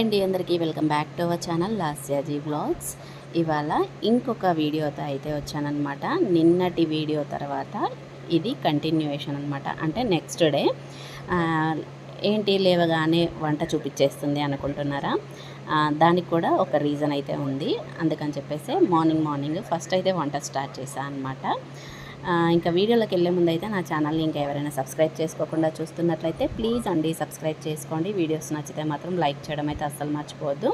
అండి అందరికీ welcome back to our channel Lasya ji blogs. ఇవాళ ఇంకొక వీడియోతో అయితే వచ్చానమాట నిన్నటి వీడియో తర్వాత ఇది కంటిన్యూయేషన్ అనమాట అంటే నెక్స్ట్ డే ఏంటి లేవగానే వంట చూపించేస్తుంది అనుకుంటున్నారా? దానికి కూడా ఒక రీజన్ అయితే ఉంది. అందుకని చెప్పేసి మార్నింగ్ మార్నింగ్ ఫస్ట్ అయితే వంట స్టార్ట్ చేశాను అనమాట ఇంకా వీడియోలోకి వెళ్ళే ముందు అయితే నా ఛానల్ని ఇంకా ఎవరైనా సబ్స్క్రైబ్ చేసుకోకుండా చూస్తున్నట్లయితే ప్లీజ్ అండి సబ్స్క్రైబ్ చేసుకోండి. వీడియోస్ నచ్చితే మాత్రం లైక్ చేయడం అయితే అస్సలు మర్చిపోవద్దు.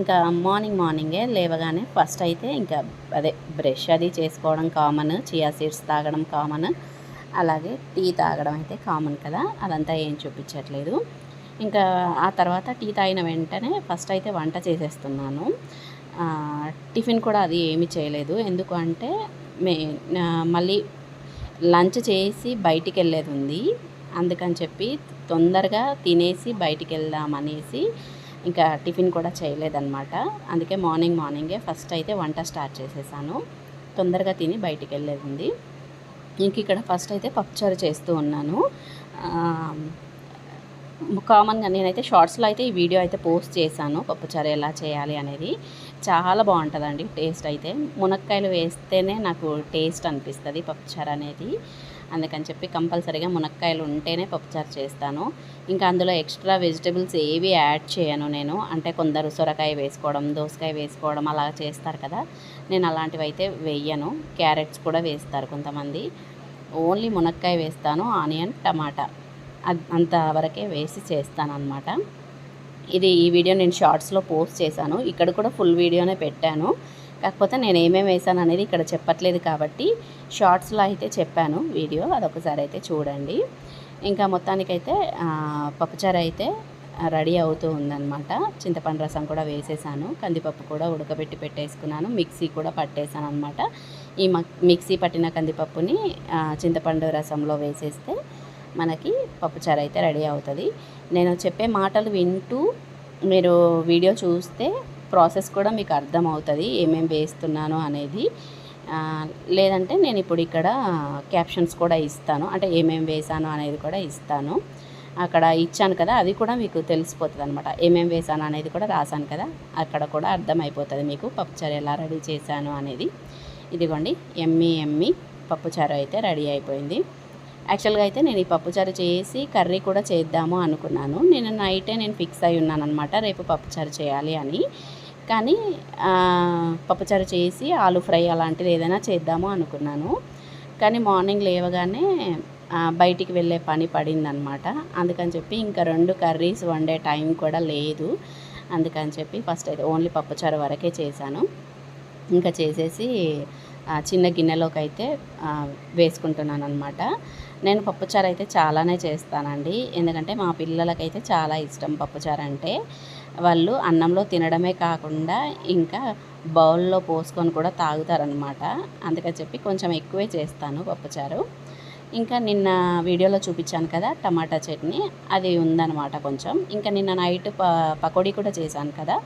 ఇంకా మార్నింగ్ మార్నింగే లేవగానే ఫస్ట్ అయితే ఇంకా అదే బ్రష్ అది చేసుకోవడం కామన్ చియా సీడ్స్ తాగడం కామన్ అలాగే టీ తాగడం అయితే కామన్ కదా. అదంతా ఏం చూపించట్లేదు. ఇంకా ఆ తర్వాత టీ తాగిన వెంటనే ఫస్ట్ అయితే వంట చేసేస్తున్నాను. టిఫిన్ కూడా అది ఏమీ చేయలేదు. ఎందుకు అంటే మే మళ్ళీ లంచ్ చేసి బయటికి వెళ్ళేది ఉంది అందుకని చెప్పి తొందరగా తినేసి బయటికి వెళ్దాం అనేసి ఇంకా టిఫిన్ కూడా చేయలేదన్నమాట. అందుకే మార్నింగ్ మార్నింగే ఫస్ట్ అయితే వంట స్టార్ట్ చేసేసాను. తొందరగా తిని బయటికి వెళ్ళేది ఉంది ఇంక ఇక్కడ ఫస్ట్ అయితే పప్పుచారు చేస్తూ ఉన్నాను. కామన్గా నేనైతే షార్ట్స్లో అయితే ఈ వీడియో అయితే పోస్ట్ చేశాను పప్పుచారు ఎలా చేయాలి అనేది. చాలా బాగుంటుందండి టేస్ట్ అయితే. మునక్కాయలు వేస్తేనే నాకు టేస్ట్ అనిపిస్తుంది పప్పుచారు అనేది. అందుకని చెప్పి కంపల్సరీగా మునక్కాయలు ఉంటేనే పప్పుచారు చేస్తాను. ఇంకా అందులో ఎక్స్ట్రా వెజిటబుల్స్ ఏవి యాడ్ చేయను నేను. అంటే కొందరు సొరకాయ వేసుకోవడం దోసకాయ వేసుకోవడం అలా చేస్తారు కదా. నేను అలాంటివి అయితే వేయను. క్యారెట్స్ కూడా వేస్తారు కొంతమంది. ఓన్లీ మునక్కాయ వేస్తాను ఆనియన్ టమాటా అంత అంతవరకే వేసి చేస్తాను అనమాట ఇది ఈ వీడియో నేను షార్ట్స్లో పోస్ట్ చేశాను. ఇక్కడ కూడా ఫుల్ వీడియోనే పెట్టాను. కాకపోతే నేను ఏమేమి వేసాను అనేది ఇక్కడ చెప్పట్లేదు కాబట్టి షార్ట్స్లో అయితే చెప్పాను వీడియో. అదొకసారి అయితే చూడండి. ఇంకా మొత్తానికైతే పప్పుచారు అయితే రెడీ అవుతూ ఉందన్నమాట. చింతపండు రసం కూడా వేసేసాను. కందిపప్పు కూడా ఉడకబెట్టి పెట్టేసుకున్నాను. మిక్సీ కూడా పట్టేసాను అనమాట ఈ మక్- మిక్సీ పట్టిన కందిపప్పుని చింతపండు రసంలో వేసేస్తే మనకి పప్పుచారు అయితే రెడీ అవుతుంది. నేను చెప్పే మాటలు వింటూ మీరు వీడియో చూస్తే ప్రాసెస్ కూడా మీకు అర్థమవుతుంది ఏమేమి వేస్తున్నాను అనేది. లేదంటే నేను ఇప్పుడు ఇక్కడ క్యాప్షన్స్ కూడా ఇస్తాను. అంటే ఏమేమి వేసాను అనేది కూడా ఇస్తాను. అక్కడ ఇచ్చాను కదా అది కూడా మీకు తెలిసిపోతుంది అనమాట ఏమేమి వేసాను అనేది కూడా రాశాను కదా అక్కడ కూడా అర్థమైపోతుంది మీకు పప్పుచారు ఎలా రెడీ చేశాను అనేది. ఇదిగోండి ఎమ్మి ఎమ్మి పప్పుచారు అయితే రెడీ అయిపోయింది. యాక్చువల్గా అయితే నేను ఈ పప్పుచారు చేసి కర్రీ కూడా చేద్దాము అనుకున్నాను. నేను నైటే నేను ఫిక్స్ అయి ఉన్నాను అనమాట రేపు పప్పుచారు చేయాలి అని. కానీ పప్పుచారు చేసి ఆలు ఫ్రై అలాంటిది ఏదైనా చేద్దాము అనుకున్నాను. కానీ మార్నింగ్ లేవగానే బయటికి వెళ్ళే పని పడిందనమాట అందుకని చెప్పి ఇంకా రెండు కర్రీస్ వండే టైం కూడా లేదు. అందుకని చెప్పి ఫస్ట్ అయితే ఓన్లీ పప్పుచారు వరకే చేశాను. ఇంకా చేసేసి చిన్న గిన్నెలోకి అయితే వేసుకుంటున్నాను అనమాట నేను పప్పుచారు అయితే చాలానే చేస్తానండి. ఎందుకంటే మా పిల్లలకైతే చాలా ఇష్టం పప్పుచారు అంటే. వాళ్ళు అన్నంలో తినడమే కాకుండా ఇంకా బౌల్లో పోసుకొని కూడా తాగుతారనమాట అందుకని చెప్పి కొంచెం ఎక్కువే చేస్తాను పప్పుచారు. ఇంకా నిన్న వీడియోలో చూపించాను కదా టమాటా చట్నీ. అది ఉందన్నమాట కొంచెం. ఇంకా నిన్న నైట్ ప పకోడీ కూడా చేశాను కదా.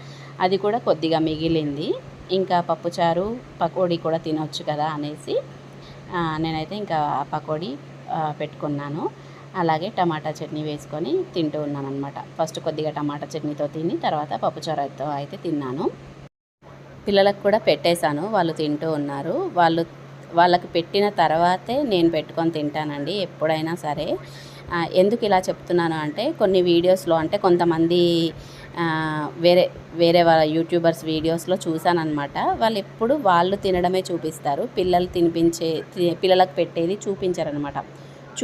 అది కూడా కొద్దిగా మిగిలింది. ఇంకా పప్పుచారు పకోడీ కూడా తినవచ్చు కదా అనేసి నేనైతే ఇంకా పకోడీ పెట్టుకున్నాను. అలాగే టమాటా చట్నీ వేసుకొని తింటూ ఉన్నాను అనమాట ఫస్ట్ కొద్దిగా టమాటా చట్నీతో తిని తర్వాత పప్పుచారుతో అయితే తిన్నాను. పిల్లలకు కూడా పెట్టేశాను వాళ్ళు తింటూ ఉన్నారు. వాళ్ళు వాళ్ళకి పెట్టిన తర్వాతే నేను పెట్టుకొని తింటానండి ఎప్పుడైనా సరే. ఎందుకు ఇలా చెప్తున్నాను అంటే కొన్ని వీడియోస్లో అంటే కొంతమంది వేరే వేరే వాళ్ళ యూట్యూబర్స్ వీడియోస్లో చూశానమాట వాళ్ళు ఎప్పుడు వాళ్ళు తినడమే చూపిస్తారు. పిల్లలు తినిపించే తి- పిల్లలకు పెట్టేది చూపించారనమాట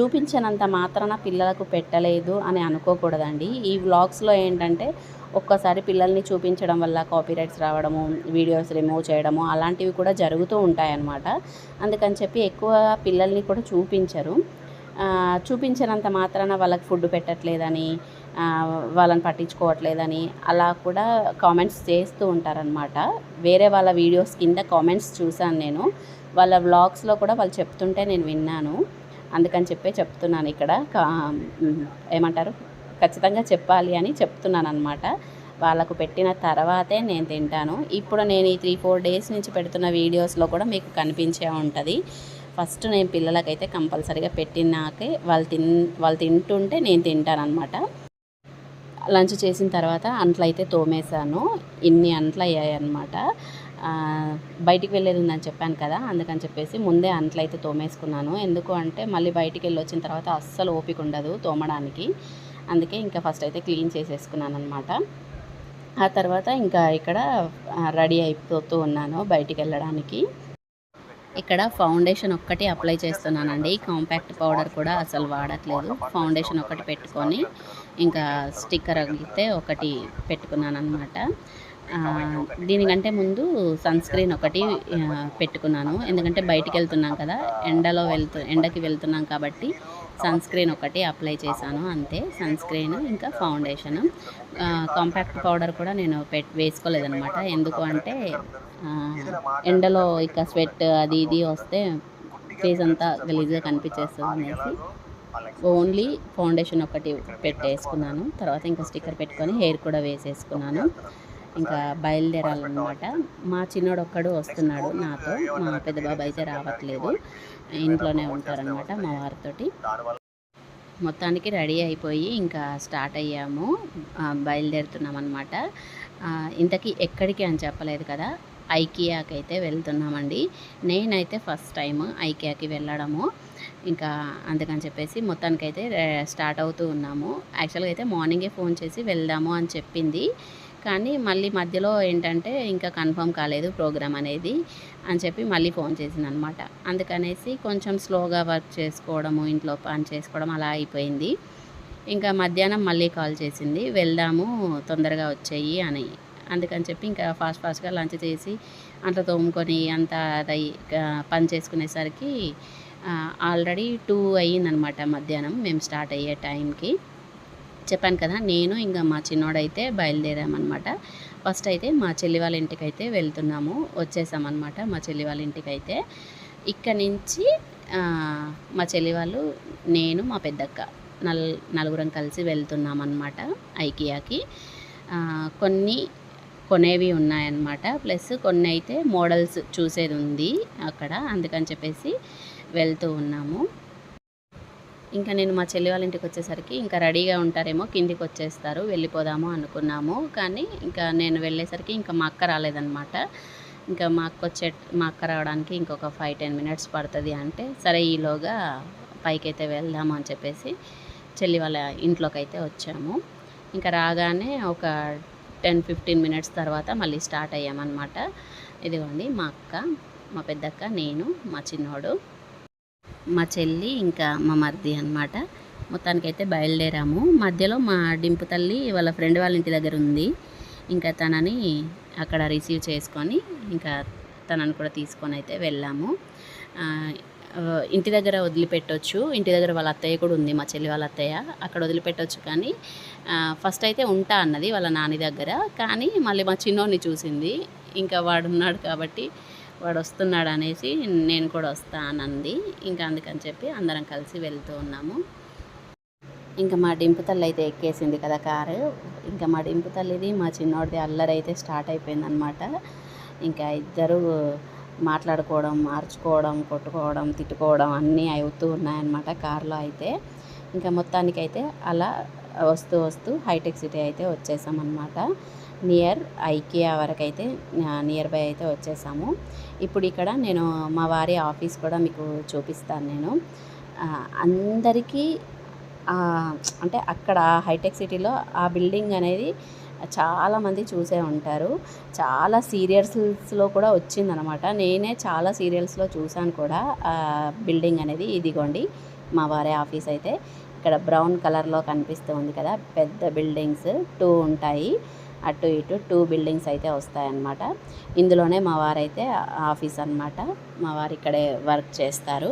చూపించినంత మాత్రాన పిల్లలకు పెట్టలేదు అని అనుకోకూడదండి. ఈ వ్లాగ్స్లో ఏంటంటే ఒక్కసారి పిల్లల్ని చూపించడం వల్ల కాపీరైట్స్ రావడము వీడియోస్ రిమూవ్ చేయడము అలాంటివి కూడా జరుగుతూ ఉంటాయన్నమాట. అందుకని చెప్పి ఎక్కువ పిల్లల్ని కూడా చూపించరు. చూపించినంత మాత్రాన వాళ్ళకి ఫుడ్ పెట్టట్లేదని వాళ్ళని పట్టించుకోవట్లేదని అలా కూడా కామెంట్స్ చేస్తూ ఉంటారనమాట వేరే వాళ్ళ వీడియోస్ కింద కామెంట్స్ చూశాను నేను. వాళ్ళ వ్లాగ్స్లో కూడా వాళ్ళు చెప్తుంటే నేను విన్నాను. అందుకని చెప్పే చెప్తున్నాను ఇక్కడ. కా- ఏమంటారు? ఖచ్చితంగా చెప్పాలి అని చెప్తున్నాను అనమాట వాళ్ళకు పెట్టిన తర్వాతే నేను తింటాను. ఇప్పుడు నేను ఈ త్రీ ఫోర్ డేస్ నుంచి పెడుతున్న వీడియోస్లో కూడా మీకు కనిపించే ఉంటుంది. ఫస్ట్ నేను పిల్లలకైతే కంపల్సరీగా పెట్టినాకే వాళ్ళు తిన్ వాళ్ళు తింటుంటే నేను తింటానమాట లంచ్ చేసిన తర్వాత అంట్లు అయితే తోమేశాను. ఇన్ని అంట్లు అయ్యాయి అనమాట బయటికి వెళ్ళేది ఉందని చెప్పాను కదా అందుకని చెప్పేసి ముందే అంట్లు అయితే తోమేసుకున్నాను. ఎందుకు అంటే మళ్ళీ బయటికి వెళ్ళి వచ్చిన తర్వాత అస్సలు ఓపిక ఉండదు తోమడానికి. అందుకే ఇంకా ఫస్ట్ అయితే క్లీన్ చేసేసుకున్నాను అనమాట ఆ తర్వాత ఇంకా ఇక్కడ రెడీ అయిపోతూ ఉన్నాను బయటికి వెళ్ళడానికి. ఇక్కడ ఫౌండేషన్ ఒక్కటి అప్లై చేస్తున్నానండి. కాంపాక్ట్ పౌడర్ కూడా అసలు వాడట్లేదు. ఫౌండేషన్ ఒకటి పెట్టుకొని ఇంకా స్టిక్కర్ అయితే ఒకటి పెట్టుకున్నాను అనమాట దీనికంటే ముందు సన్ స్క్రీన్ ఒకటి పెట్టుకున్నాను. ఎందుకంటే బయటికి వెళ్తున్నాం కదా ఎండలో వెళ్తు ఎండకి వెళ్తున్నాం కాబట్టి సన్ స్క్రీన్ ఒకటి అప్లై చేశాను అంతే. సన్ స్క్రీన్ ఇంకా ఫౌండేషన్. కాంపాక్ట్ పౌడర్ కూడా నేను పెట్ వేసుకోలేదనమాట ఎందుకు అంటే ఎండలో ఇక స్వెట్ అది ఇది వస్తే ఫేస్ అంతా గలీజ్గా కనిపించేస్తుంది అనేసి ఓన్లీ ఫౌండేషన్ ఒకటి పెట్టేసుకున్నాను. తర్వాత ఇంకా స్టిక్కర్ పెట్టుకొని హెయిర్ కూడా వేసేసుకున్నాను. ఇంకా బయలుదేరాలన్నమాట. మా చిన్నోడు ఒక్కడు వస్తున్నాడు నాతో. మా పెద్ద బాబు అయితే రావట్లేదు. ఇంట్లోనే ఉంటారనమాట మా వారితోటి. మొత్తానికి రెడీ అయిపోయి ఇంకా స్టార్ట్ అయ్యాము. బయలుదేరుతున్నాం అనమాట ఇంతకీ ఎక్కడికి అని చెప్పలేదు కదా. ఐకియాకి అయితే వెళ్తున్నామండి. నేనైతే ఫస్ట్ టైం ఐకియాకి వెళ్ళడము. ఇంకా అందుకని చెప్పేసి మొత్తానికైతే స్టార్ట్ అవుతూ ఉన్నాము. యాక్చువల్గా అయితే మార్నింగే ఫోన్ చేసి వెళ్దాము అని చెప్పింది. కానీ మళ్ళీ మధ్యలో ఏంటంటే ఇంకా కన్ఫర్మ్ కాలేదు ప్రోగ్రామ్ అనేది అని చెప్పి మళ్ళీ ఫోన్ చేసింది అనమాట అందుకనేసి కొంచెం స్లోగా వర్క్ చేసుకోవడము ఇంట్లో పని చేసుకోవడం అలా అయిపోయింది. ఇంకా మధ్యాహ్నం మళ్ళీ కాల్ చేసింది వెళ్దాము తొందరగా వచ్చేయి అని. అందుకని చెప్పి ఇంకా ఫాస్ట్ ఫాస్ట్గా లంచ్ చేసి అంతా తోముకొని అంత అదయి పని చేసుకునేసరికి ఆల్రెడీ టూ అయ్యిందనమాట మధ్యాహ్నం. మేము స్టార్ట్ అయ్యే టైంకి. చెప్పాను కదా నేను ఇంకా మా చిన్నోడైతే బయలుదేరామన్నమాట. ఫస్ట్ అయితే మా చెల్లి వాళ్ళ ఇంటికి అయితే వెళ్తున్నాము వచ్చేసామన్నమాట మా చెల్లి వాళ్ళ ఇంటికి అయితే ఇక్కడ నుంచి మా చెల్లి వాళ్ళు నేను మా పెద్దక్క నల్ నలుగురం కలిసి వెళ్తున్నామన్నమాట ఐకియాకి. కొన్ని కొనేవి ఉన్నాయన్నమాట. ప్లస్ కొన్ని అయితే మోడల్స్ చూసేది ఉంది అక్కడ అందుకని చెప్పేసి వెళ్తూ ఉన్నాము. ఇంకా నేను మా చెల్లి వాళ్ళ ఇంటికి వచ్చేసరికి ఇంకా రెడీగా ఉంటారేమో కిందికి వచ్చేస్తారు వెళ్ళిపోదాము అనుకున్నాము. కానీ ఇంకా నేను వెళ్ళేసరికి ఇంకా మా అక్క రాలేదనమాట ఇంకా మా అక్క వచ్చే మా అక్క రావడానికి ఇంకొక ఫైవ్ టెన్ మినిట్స్ పడుతుంది అంటే సరే ఈలోగా పైకి అయితే వెళ్దాము అని చెప్పేసి చెల్లి వాళ్ళ ఇంట్లోకి అయితే వచ్చాము. ఇంకా రాగానే ఒక టెన్ ఫిఫ్టీన్ మినిట్స్ తర్వాత మళ్ళీ స్టార్ట్ అయ్యామన్నమాట. ఇదిగోండి మా అక్క మా పెద్దక్క నేను మా చిన్నోడు. మా చెల్లి ఇంకా మా మరిది అనమాట మొత్తానికైతే బయలుదేరాము. మధ్యలో మా డింపు తల్లి వాళ్ళ ఫ్రెండ్ వాళ్ళ ఇంటి దగ్గర ఉంది. ఇంకా తనని అక్కడ రిసీవ్ చేసుకొని ఇంకా తనని కూడా తీసుకొని అయితే వెళ్ళాము. ఇంటి దగ్గర వదిలిపెట్టొచ్చు. ఇంటి దగ్గర వాళ్ళ అత్తయ్య కూడా ఉంది మా చెల్లి వాళ్ళ అత్తయ్య. అక్కడ వదిలిపెట్టొచ్చు కానీ ఫస్ట్ అయితే ఉంటా అన్నది వాళ్ళ నాని దగ్గర. కానీ మళ్ళీ మా చిన్నోడిని చూసింది. ఇంకా వాడు ఉన్నాడు కాబట్టి వాడు వస్తున్నాడు అనేసి నేను కూడా వస్తా అనంది ఇంకా అందుకని చెప్పి అందరం కలిసి వెళ్తూ ఉన్నాము. ఇంకా మా డింపు తల్లి అయితే ఎక్కేసింది కదా కారు. ఇంకా మా డింపు తల్లిది మా చిన్నోడిది అల్లరి అయితే స్టార్ట్ అయిపోయిందనమాట ఇంకా ఇద్దరు మాట్లాడుకోవడం మార్చుకోవడం కొట్టుకోవడం తిట్టుకోవడం అన్నీ అవుతూ ఉన్నాయన్నమాట కారులో అయితే. ఇంకా మొత్తానికైతే అలా వస్తూ వస్తూ హైటెక్ సిటీ అయితే వచ్చేసామన్నమాట. నియర్ ఐకియా వరకు అయితే నియర్ బై అయితే వచ్చేసాము. ఇప్పుడు ఇక్కడ నేను మా వారి ఆఫీస్ కూడా మీకు చూపిస్తాను నేను. అందరికీ అంటే అక్కడ హైటెక్ సిటీలో ఆ బిల్డింగ్ అనేది చాలామంది చూసే ఉంటారు. చాలా సీరియల్స్లో కూడా వచ్చిందనమాట. నేనే చాలా సీరియల్స్లో చూశాను కూడా బిల్డింగ్ అనేది. ఇదిగోండి మా వారి ఆఫీస్ అయితే. ఇక్కడ బ్రౌన్ కలర్లో కనిపిస్తూ ఉంది కదా పెద్ద బిల్డింగ్స్ టూ ఉంటాయి. అటు ఇటు టూ బిల్డింగ్స్ అయితే వస్తాయన్నమాట. ఇందులోనే మా వారైతే ఆఫీస్ అన్నమాట. మా వారు ఇక్కడే వర్క్ చేస్తారు.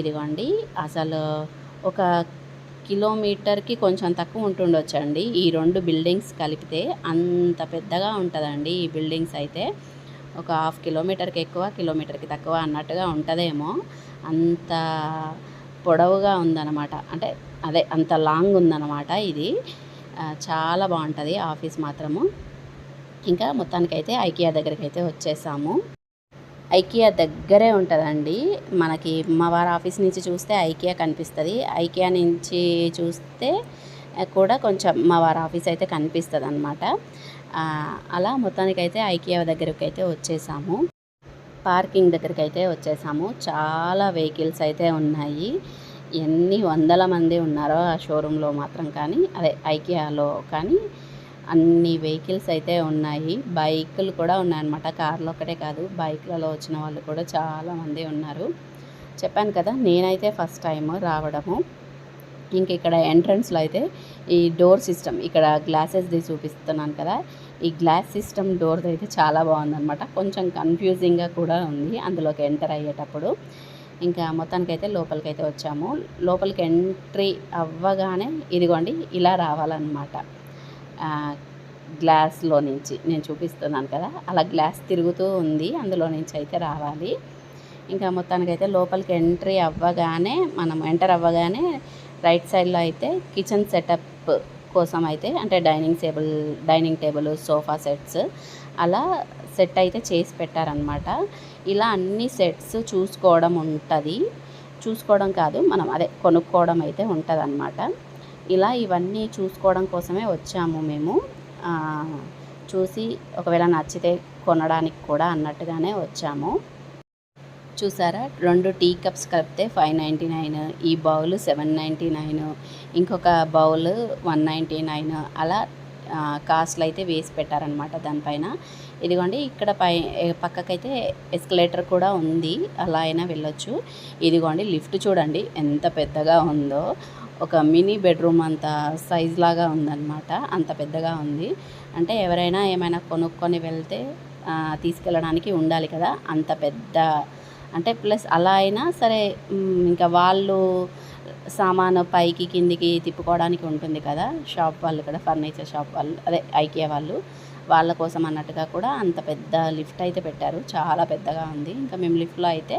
ఇదిగోండి అసలు ఒక కిలోమీటర్కి కొంచెం తక్కువ ఉంటుండొచ్చండి. ఈ రెండు బిల్డింగ్స్ కలిపితే అంత పెద్దగా ఉంటుందండి ఈ బిల్డింగ్స్ అయితే. ఒక హాఫ్ కిలోమీటర్కి ఎక్కువ కిలోమీటర్కి తక్కువ అన్నట్టుగా ఉంటుందేమో. అంత పొడవుగా ఉందన్నమాట. అంటే అదే అంత లాంగ్ ఉందన్నమాట ఇది. చాలా బాగుంటుంది ఆఫీస్ మాత్రము. ఇంకా మొత్తానికైతే ఐకియా దగ్గరికి అయితే వచ్చేసాము. ఐకియా దగ్గరే ఉంటుందండి. మనకి మా వారి ఆఫీస్ నుంచి చూస్తే ఐకియా కనిపిస్తుంది. ఐకియా నుంచి చూస్తే కూడా కొంచెం మా వారి ఆఫీస్ అయితే కనిపిస్తుంది అనమాట అలా మొత్తానికైతే ఐకియా దగ్గరికి అయితే వచ్చేసాము. పార్కింగ్ దగ్గరికి అయితే వచ్చేసాము. చాలా వెహికల్స్ అయితే ఉన్నాయి. ఎన్ని వందల మంది ఉన్నారో ఆ షోరూంలో మాత్రం కానీ అదే ఐకియాలో కానీ అన్ని వెహికల్స్ అయితే ఉన్నాయి. బైకులు కూడా ఉన్నాయన్నమాట. కార్లు ఒకటే కాదు బైక్లలో వచ్చిన వాళ్ళు కూడా చాలామంది ఉన్నారు. చెప్పాను కదా నేనైతే ఫస్ట్ టైం రావడము. ఇంక ఇక్కడ ఎంట్రన్స్లో అయితే ఈ డోర్ సిస్టమ్ ఇక్కడ గ్లాసెస్ది చూపిస్తున్నాను కదా ఈ గ్లాస్ సిస్టమ్ డోర్ది అయితే చాలా బాగుందన్నమాట. కొంచెం కన్ఫ్యూజింగ్గా కూడా ఉంది అందులోకి ఎంటర్ అయ్యేటప్పుడు. ఇంకా మొత్తానికైతే లోపలికైతే వచ్చాము. లోపలికి ఎంట్రీ అవ్వగానే ఇదిగోండి ఇలా రావాలన్నమాట. గ్లాస్లో నుంచి నేను చూపిస్తున్నాను కదా అలా గ్లాస్ తిరుగుతూ ఉంది అందులో నుంచి అయితే రావాలి. ఇంకా మొత్తానికైతే లోపలికి ఎంట్రీ అవ్వగానే మనం ఎంటర్ అవ్వగానే రైట్ సైడ్లో అయితే కిచెన్ సెటప్ కోసం అయితే అంటే dining table dining table sofa sets అలా సెట్ అయితే చేసి పెట్టారనమాట ఇలా అన్ని సెట్స్ చూసుకోవడం ఉంటుంది. చూసుకోవడం కాదు మనం అదే కొనుక్కోవడం అయితే ఉంటుంది ఇలా ఇవన్నీ చూసుకోవడం కోసమే వచ్చాము మేము. చూసి ఒకవేళ నచ్చితే కొనడానికి కూడా అన్నట్టుగానే వచ్చాము. చూసారా? రెండు టీ కప్స్ కలిపితే ఫైవ్ నైంటీ నైన్ ఈ బౌల్ సెవెన్ నైంటీ నైన్ ఇంకొక బౌల్ వన్ నైంటీ నైన్ అలా కాస్ట్లు అయితే వేసి పెట్టారనమాట దానిపైన. ఇదిగోండి ఇక్కడ పై పక్కకైతే ఎస్కలేటర్ కూడా ఉంది. అలా అయినా వెళ్ళొచ్చు. ఇదిగోండి లిఫ్ట్ చూడండి ఎంత పెద్దగా ఉందో. ఒక మినీ బెడ్రూమ్ అంత సైజ్ లాగా ఉందన్నమాట. అంత పెద్దగా ఉంది. అంటే ఎవరైనా ఏమైనా కొనుక్కొని వెళ్తే తీసుకెళ్ళడానికి ఉండాలి కదా. అంత పెద్ద అంటే ప్లస్ అలా అయినా సరే ఇంకా వాళ్ళు సామాను పైకి కిందికి తిప్పుకోవడానికి ఉంటుంది కదా షాప్ వాళ్ళు కూడా ఫర్నిచర్ షాప్ వాళ్ళు అదే ఐకియా వాళ్ళు. వాళ్ళ కోసం అన్నట్టుగా కూడా అంత పెద్ద లిఫ్ట్ అయితే పెట్టారు. చాలా పెద్దగా ఉంది. ఇంకా మేము లిఫ్ట్లో అయితే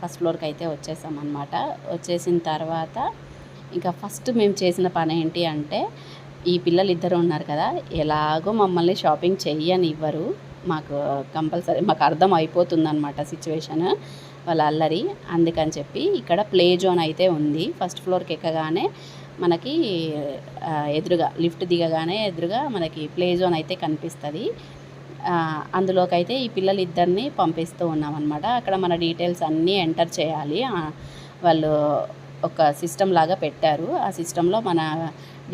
ఫస్ట్ ఫ్లోర్కి అయితే వచ్చేసాం అనమాట వచ్చేసిన తర్వాత ఇంకా ఫస్ట్ మేము చేసిన పని ఏంటి అంటే ఈ పిల్లలు ఇద్దరు ఉన్నారు కదా ఎలాగో మమ్మల్ని షాపింగ్ చెయ్యనివ్వరు మాకు కంపల్సరీ మాకు అర్థం అయిపోతుందన్నమాట సిచ్యువేషన్. వాళ్ళ అల్లరి అందుకని చెప్పి ఇక్కడ ప్లే జోన్ అయితే ఉంది. ఫస్ట్ ఫ్లోర్కి ఎక్కగానే మనకి ఎదురుగా లిఫ్ట్ దిగగానే ఎదురుగా మనకి ప్లే జోన్ అయితే కనిపిస్తుంది. అందులోకి అయితే ఈ పిల్లలు ఇద్దరిని పంపిస్తూ ఉన్నామన్నమాట. అక్కడ మన డీటెయిల్స్ అన్నీ ఎంటర్ చేయాలి. వాళ్ళు ఒక సిస్టమ్ లాగా పెట్టారు. ఆ సిస్టంలో మన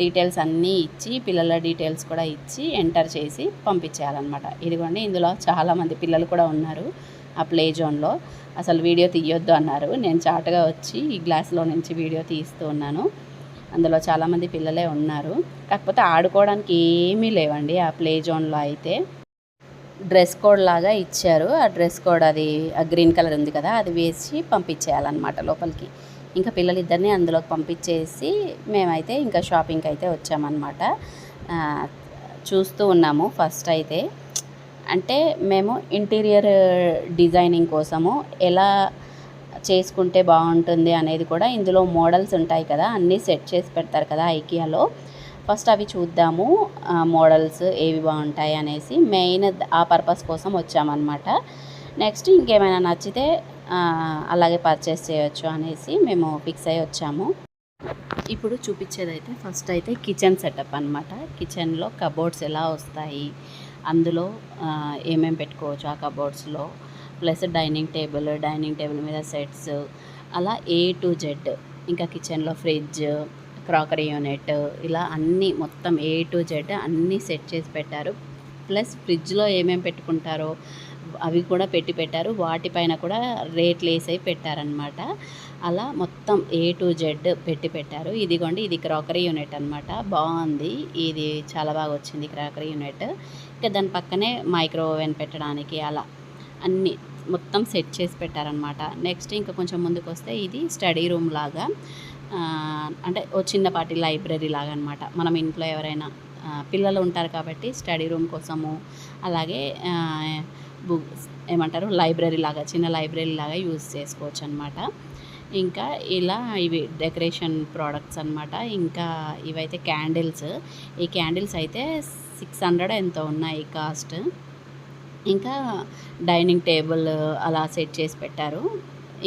డీటెయిల్స్ అన్నీ ఇచ్చి పిల్లల డీటెయిల్స్ కూడా ఇచ్చి ఎంటర్ చేసి పంపించేయాలన్నమాట. ఇదిగోండి ఇందులో చాలామంది పిల్లలు కూడా ఉన్నారు. ఆ ప్లే జోన్లో. అసలు వీడియో తీయొద్దు అన్నారు. నేను చాటుగా వచ్చి ఈ గ్లాస్లో నుంచి వీడియో తీస్తూ ఉన్నాను. అందులో చాలామంది పిల్లలే ఉన్నారు. కాకపోతే ఆడుకోవడానికి ఏమీ లేవండి ఆ ప్లే జోన్లో అయితే. డ్రెస్ కోడ్ లాగా ఇచ్చారు. ఆ డ్రెస్ కోడ్ అది ఆ గ్రీన్ కలర్ ఉంది కదా అది వేసి పంపించేయాలన్నమాట లోపలికి. ఇంకా పిల్లలిద్దరిని అందులోకి పంపించేసి మేమైతే ఇంకా షాపింగ్కి అయితే వచ్చామన్నమాట. చూస్తూ ఉన్నాము ఫస్ట్ అయితే. అంటే మేము ఇంటీరియర్ డిజైనింగ్ కోసము ఎలా చేసుకుంటే బాగుంటుంది అనేది కూడా ఇందులో మోడల్స్ ఉంటాయి కదా అన్నీ సెట్ చేసి పెడతారు కదా ఐకియాలో. ఫస్ట్ అవి చూద్దాము మోడల్స్ ఏవి బాగుంటాయి అనేసి మెయిన్ ఆ పర్పస్ కోసం వచ్చామన్నమాట. నెక్స్ట్ ఇంకేమైనా నచ్చితే అలాగే పర్చేస్ చేయొచ్చు అనేసి మేము ఫిక్స్ అయ్యి వచ్చాము. ఇప్పుడు చూపించేదైతే ఫస్ట్ అయితే కిచెన్ సెటప్ అనమాట కిచెన్లో కబోర్డ్స్ ఎలా వస్తాయి అందులో ఏమేమి పెట్టుకోవచ్చు ఆ కబోర్డ్స్లో? Plus dining table dining table మీద సెట్స్ అలా ఏ టు జెడ్ ఇంకా కిచెన్లో ఫ్రిడ్జ్ క్రాకరీ యూనిట్ ఇలా అన్నీ మొత్తం ఏ టు జెడ్ అన్నీ సెట్ చేసి పెట్టారు. ప్లస్ ఫ్రిడ్జ్లో ఏమేమి పెట్టుకుంటారో అవి కూడా పెట్టి పెట్టారు. వాటిపైన కూడా రేట్లు వేసి పెట్టారనమాట అలా మొత్తం ఏ టు జెడ్ పెట్టి పెట్టారు. ఇదిగోండి ఇది క్రాకరీ యూనిట్ అనమాట బాగుంది. ఇది చాలా బాగా వచ్చింది క్రాకరీ యూనిట్. ఇంకా దాని పక్కనే మైక్రో ఓవెన్ పెట్టడానికి అలా అన్నీ మొత్తం సెట్ చేసి పెట్టారనమాట నెక్స్ట్ ఇంకా కొంచెం ముందుకు వస్తే ఇది స్టడీ రూమ్ లాగా అంటే ఓ చిన్నపాటి లైబ్రరీ లాగా అనమాట మనం ఇంట్లో ఎవరైనా పిల్లలు ఉంటారు కాబట్టి స్టడీ రూమ్ కోసము అలాగే బుక్ ఏమంటారు లైబ్రరీ లాగా చిన్న లైబ్రరీ లాగా యూజ్ చేసుకోవచ్చు అనమాట ఇంకా ఇలా ఇవి డెకరేషన్ ప్రోడక్ట్స్ అనమాట ఇంకా ఇవైతే క్యాండిల్స్. ఈ క్యాండిల్స్ అయితే సిక్స్ హండ్రెడ్ ఎంతో ఉన్నాయి కాస్ట్. ఇంకా డైనింగ్ టేబుల్ అలా సెట్ చేసి పెట్టారు.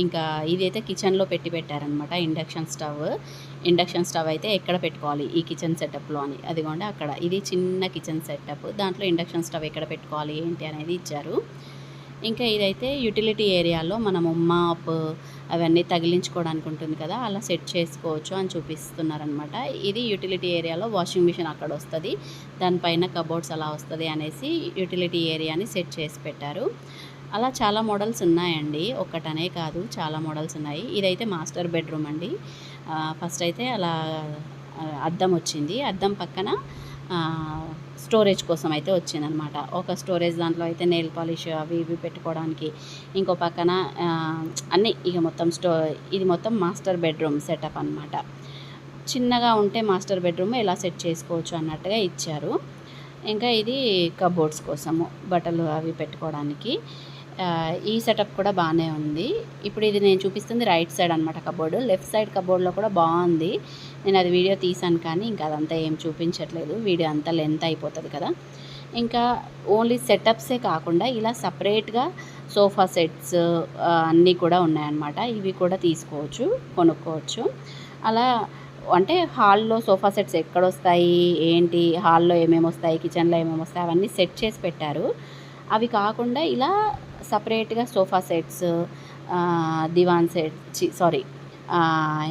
ఇంకా ఇదైతే కిచెన్లో పెట్టి పెట్టారనమాట ఇండక్షన్ స్టవ్. ఇండక్షన్ స్టవ్ అయితే ఎక్కడ పెట్టుకోవాలి? ఈ కిచెన్ సెటప్లో అని. అదిగోండి అక్కడ. ఇది చిన్న కిచెన్ సెటప్. దాంట్లో ఇండక్షన్ స్టవ్ ఎక్కడ పెట్టుకోవాలి? ఏంటి అనేది ఇచ్చారు. ఇంకా ఇదైతే యూటిలిటీ ఏరియాలో మనము మాప్ అవన్నీ తగిలించుకోవడానికి ఉంటుంది కదా అలా సెట్ చేసుకోవచ్చు అని చూపిస్తున్నారనమాట. ఇది యూటిలిటీ ఏరియాలో వాషింగ్ మిషన్ అక్కడ వస్తుంది. దానిపైన కబోర్డ్స్ అలా వస్తుంది అనేసి యూటిలిటీ ఏరియాని సెట్ చేసి పెట్టారు. అలా చాలా మోడల్స్ ఉన్నాయండి. ఒక్కటనే కాదు చాలా మోడల్స్ ఉన్నాయి. ఇదైతే మాస్టర్ బెడ్రూమ్ అండి. ఫస్ట్ అయితే అలా అద్దం వచ్చింది. అద్దం పక్కన స్టోరేజ్ కోసం అయితే వచ్చిందనమాట. ఒక స్టోరేజ్ దాంట్లో అయితే నెయిల్ పాలిష్ అవి ఇవి పెట్టుకోవడానికి ఇంకో పక్కన అన్నీ ఇక మొత్తం స్టో ఇది మొత్తం మాస్టర్ బెడ్రూమ్ సెటప్ అన్నమాట చిన్నగా ఉంటే మాస్టర్ బెడ్రూమ్ ఎలా సెట్ చేసుకోవచ్చు అన్నట్టుగా ఇచ్చారు. ఇంకా ఇది కబోర్డ్స్ కోసము బట్టలు అవి పెట్టుకోవడానికి. ఈ సెటప్ కూడా బాగానే ఉంది. ఇప్పుడు ఇది నేను చూపిస్తుంది రైట్ సైడ్ అనమాట కబోర్డు. లెఫ్ట్ సైడ్ కబోర్డ్లో కూడా బాగుంది నేను అది వీడియో తీసాను కానీ ఇంకా అదంతా ఏం చూపించట్లేదు. వీడియో అంతా లెంత్ అయిపోతుంది కదా. ఇంకా ఓన్లీ సెటప్సే కాకుండా ఇలా సపరేట్గా సోఫా సెట్స్ అన్నీ కూడా ఉన్నాయన్నమాట. ఇవి కూడా తీసుకోవచ్చు కొనుక్కోవచ్చు. అలా అంటే హాల్లో సోఫా సెట్స్ ఎక్కడ వస్తాయి ఏంటి హాల్లో ఏమేమి వస్తాయి కిచెన్లో ఏమేమి వస్తాయి అవన్నీ సెట్ చేసి పెట్టారు. అవి కాకుండా ఇలా సపరేట్గా sofa sets divan set sorry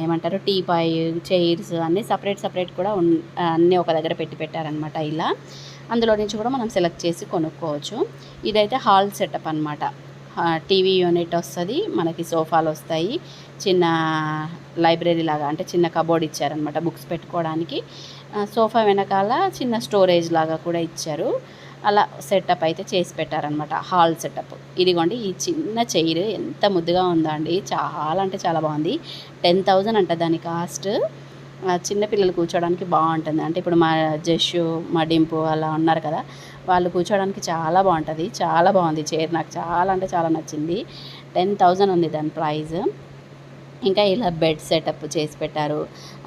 ఏమంటారు టీపాయ్ చైర్స్ అన్నీ సపరేట్ సపరేట్ కూడా ఉన్ అన్నీ ఒక దగ్గర పెట్టి పెట్టారనమాట ఇలా. అందులో నుంచి కూడా మనం సెలెక్ట్ చేసి కొనుక్కోవచ్చు. ఇదైతే హాల్ సెటప్ అనమాట టీవీ యూనిట్ వస్తుంది మనకి సోఫాలు వస్తాయి. చిన్న లైబ్రరీ లాగా అంటే చిన్న కబోర్డ్ ఇచ్చారనమాట బుక్స్ పెట్టుకోవడానికి. సోఫా వెనకాల చిన్న స్టోరేజ్ లాగా కూడా ఇచ్చారు. అలా సెటప్ అయితే చేసి పెట్టారనమాట హాల్ సెటప్. ఇదిగోండి ఈ చిన్న చైర్ ఎంత ముద్దుగా ఉందండి అండి. చాలా అంటే చాలా బాగుంది. టెన్ థౌజండ్ అంట దాని కాస్ట్. చిన్నపిల్లలు కూర్చోడానికి బాగుంటుంది. అంటే ఇప్పుడు మా జష్ మా డింపు అలా ఉన్నారు కదా వాళ్ళు కూర్చోడానికి చాలా బాగుంటుంది. చాలా బాగుంది చైర్ నాకు. చాలా అంటే చాలా నచ్చింది. టెన్ థౌజండ్ ఉంది దాని ప్రైస్. ఇంకా ఇలా బెడ్ సెటప్ చేసి పెట్టారు.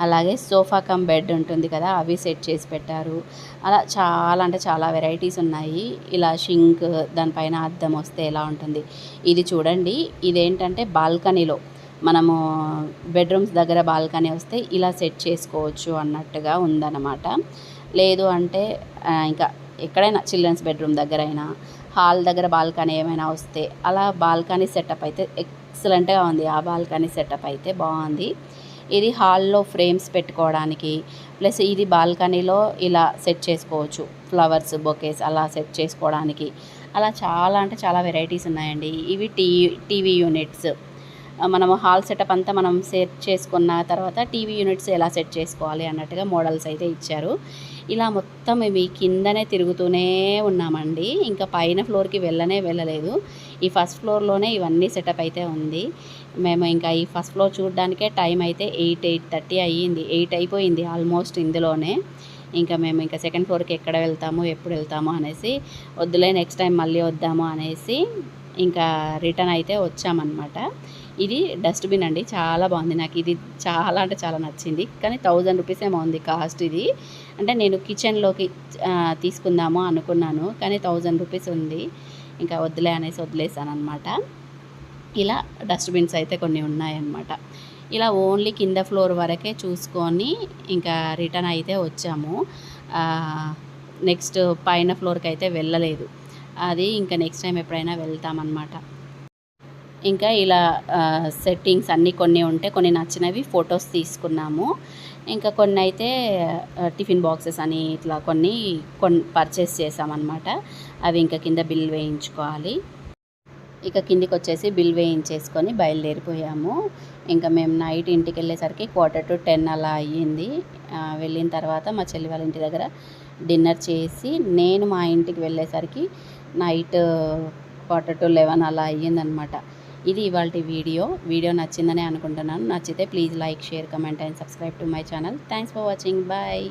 అలాగే సోఫా కమ్ బెడ్ ఉంటుంది కదా అవి సెట్ చేసి పెట్టారు. అలా చాలా అంటే చాలా వెరైటీస్ ఉన్నాయి. ఇలా షింక్ దానిపైన అద్దం వస్తే ఎలా ఉంటుంది? ఇది చూడండి. ఇదేంటంటే బాల్కనీలో మనము బెడ్రూమ్స్ దగ్గర బాల్కనీ వస్తే ఇలా సెట్ చేసుకోవచ్చు అన్నట్టుగా ఉందన్నమాట. లేదు అంటే ఇంకా ఎక్కడైనా చిల్డ్రన్స్ బెడ్రూమ్ దగ్గర అయినా హాల్ దగ్గర బాల్కనీ ఏమైనా వస్తే అలా బాల్కనీ సెటప్ అయితే ఎక్సలెంట్గా ఉంది. ఆ బాల్కనీ సెటప్ అయితే బాగుంది. ఇది హాల్లో ఫ్రేమ్స్ పెట్టుకోవడానికి ప్లస్ ఇది బాల్కనీలో ఇలా సెట్ చేసుకోవచ్చు. ఫ్లవర్స్ బొకేస్ అలా సెట్ చేసుకోవడానికి. అలా చాలా అంటే చాలా వెరైటీస్ ఉన్నాయండి. ఇవి టీ టీవీ యూనిట్స్. మనము హాల్ సెటప్ అంతా మనం సెట్ చేసుకున్న తర్వాత టీవీ యూనిట్స్ ఎలా సెట్ చేసుకోవాలి అన్నట్టుగా మోడల్స్ అయితే ఇచ్చారు. ఇలా మొత్తం ఇవి కిందనే తిరుగుతూనే ఉన్నామండి. ఇంకా పైన ఫ్లోర్కి వెళ్ళనే వెళ్ళలేదు. ఈ ఫస్ట్ ఫ్లోర్లోనే ఇవన్నీ సెటప్ అయితే ఉంది. మేము ఇంకా ఈ ఫస్ట్ ఫ్లోర్ చూడడానికే టైం అయితే ఎయిట్ ఎయిట్ థర్టీ అయ్యింది. ఎయిట్ అయిపోయింది ఆల్మోస్ట్ ఇందులోనే. ఇంకా మేము ఇంకా సెకండ్ ఫ్లోర్కి ఎక్కడ వెళ్తాము ఎప్పుడు వెళ్తాము అనేసి వద్దులే నెక్స్ట్ టైం మళ్ళీ వద్దాము అనేసి ఇంకా రిటర్న్ అయితే వచ్చామన్నమాట. ఇది డస్ట్బిన్ అండి. చాలా బాగుంది. నాకు ఇది చాలా అంటే చాలా నచ్చింది. కానీ థౌజండ్ రూపీస్ ఏమో ఉంది కాస్ట్ ఇది. అంటే నేను కిచెన్లోకి తీసుకుందాము అనుకున్నాను. కానీ థౌజండ్ రూపీస్ ఉంది. ఇంకా వద్దులే అనేసి వదిలేసాను అనమాట ఇలా డస్ట్బిన్స్ అయితే కొన్ని ఉన్నాయన్నమాట. ఇలా ఓన్లీ కింద ఫ్లోర్ వరకే చూసుకొని ఇంకా రిటర్న్ అయితే వచ్చాము. నెక్స్ట్ పైన ఫ్లోర్కి అయితే వెళ్ళలేదు. అది ఇంకా నెక్స్ట్ టైం ఎప్పుడైనా వెళ్తామన్నమాట. ఇంకా ఇలా సెట్టింగ్స్ అన్నీ కొన్ని ఉంటే కొన్ని నచ్చినవి ఫొటోస్ తీసుకున్నాము. ఇంకా కొన్ని అయితే టిఫిన్ బాక్సెస్ అని ఇట్లా కొన్ని కొన్ పర్చేస్ చేసామన్నమాట. అవి ఇంకా కింద బిల్ వేయించుకోవాలి. ఇక కిందికి వచ్చేసి బిల్ వేయించేసుకొని బయలుదేరిపోయాము. ఇంకా మేము నైట్ ఇంటికి వెళ్ళేసరికి క్వార్టర్ టు టెన్ అలా అయ్యింది. వెళ్ళిన తర్వాత మా చెల్లి వాళ్ళ ఇంటి దగ్గర డిన్నర్ చేసి నేను మా ఇంటికి వెళ్ళేసరికి నైట్ క్వార్టర్ టు లెవెన్ అలా అయ్యిందనమాట ఇది ఇవాళ వీడియో. వీడియో నచ్చిందని అనుకుంటున్నాను. నచ్చితే please like share comment and subscribe to my channel. Thanks for watching bye